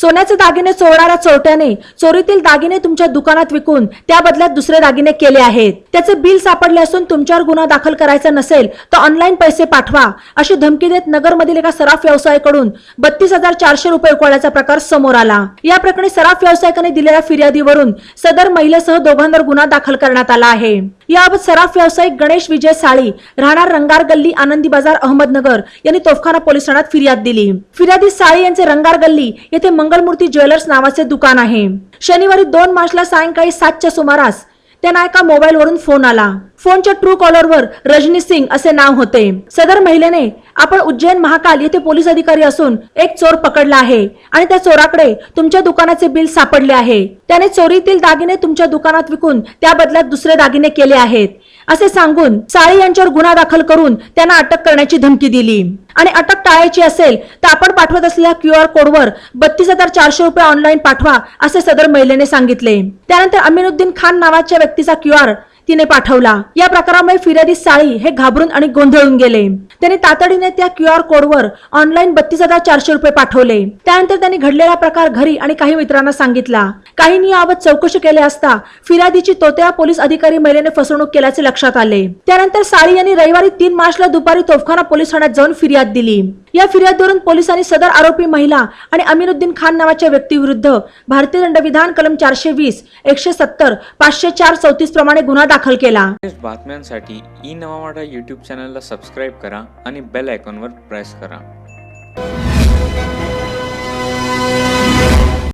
सोन्याचे दागिने चोरणाऱ्या चोरट्याने चोरीतील दागिने तुमच्या दुकानात विकून त्या बदल्यात दुसरे दागिने केले आहेत. त्याचे बिल सापडले असून तुमच्यावर गुन्हा दाखल करायचा नसेल तर ऑनलाईन पैसे पाठवा अशी धमकी देत नगरमधील एका सराफ व्यवसायाकडून बत्तीस हजार चारशे रुपये उकळल्याचा प्रकार समोर आला. या प्रकरणी सराफ व्यावसायिकाने दिलेल्या फिर्यादीवरून सदर महिलेसह दोघांवर गुन्हा दाखल करण्यात आला आहे. याबाबत सराफ व्यावसायिक गणेश विजय साळी राहणार रंगार गल्ली आनंदी बाजार अहमदनगर यांनी तोफखाना पोलीस ठाण्यात फिर्याद दिली. फिर्यादी साळी यांचे रंगार गल्ली येथे मंगलमूर्ती ज्वेलर्स नावाचे दुकान आहे. शनिवारी दोन मार्चला सायंकाळी सातच्या सुमारास त्यांना एका मोबाईलवरून फोन आला. फोनच्या ट्रू कॉलरवर रजनी सिंग असे नाव होते. सदर महिलेने आपण उज्जैन महाकाल येथे पोलीस अधिकारी असून एक चोर पकडला आहे आणि त्या चोराकडे तुमच्या दुकानाचे बिल सापडले आहे. त्याने चोरीतील दागिने तुमच्या दुकानात विकून त्या बदल्यात दुसरे दागिने केले आहेत. असे सांगून साळी यांच्यावर गुन्हा दाखल करून त्यांना अटक करण्याची धमकी दिली. आणि अटक टाळायची असेल तर आपण पाठवत असलेल्या क्यू आर कोडवर बत्तीस हजार चारशे रुपये ऑनलाईन पाठवा असे सदर महिलेने सांगितले. त्यानंतर अमिनुद्दीन खान नावाच्या व्यक्तीचा क्यू आर तिने पाठवला. या प्रकारामुळे फिर्यादी साळी हे घाबरून आणि गोंधळून गेले. त्यांनी तातडीने त्या क्यू आर कोडवर ऑनलाईन बत्तीस हजार चारशे रुपये पाठवले. त्यानंतर त्यांनी घडलेला प्रकार घरी आणि काही मित्रांना सांगितला. काहींनी याबाबत चौकशी केली असता फिर्यादीची तोत्या पोलीस अधिकारी महिलेने फसवणूक केल्याचे लक्षात आले. त्यानंतर साळी यांनी रविवारी तीन मार्चला दुपारी तोफखाना पोलीस ठाण्यात जाऊन फिर्याद दिली. या फिर्यादवरून पोलिसांनी सदर आरोपी महिला आणि अमिरुद्दीन खान नावाच्या व्यक्तीविरुद्ध भारतीय दंडविधान कलम चारशे वीस एकशे सत्तर पाचशे चार चौतीस प्रमाणे गुन्हा दाखल केला. बातम्यांसाठी ई नवा युट्यूब यूट्यूब चॅनलला सबस्क्राईब करा आणि बेल आयकॉनवर प्रेस करा.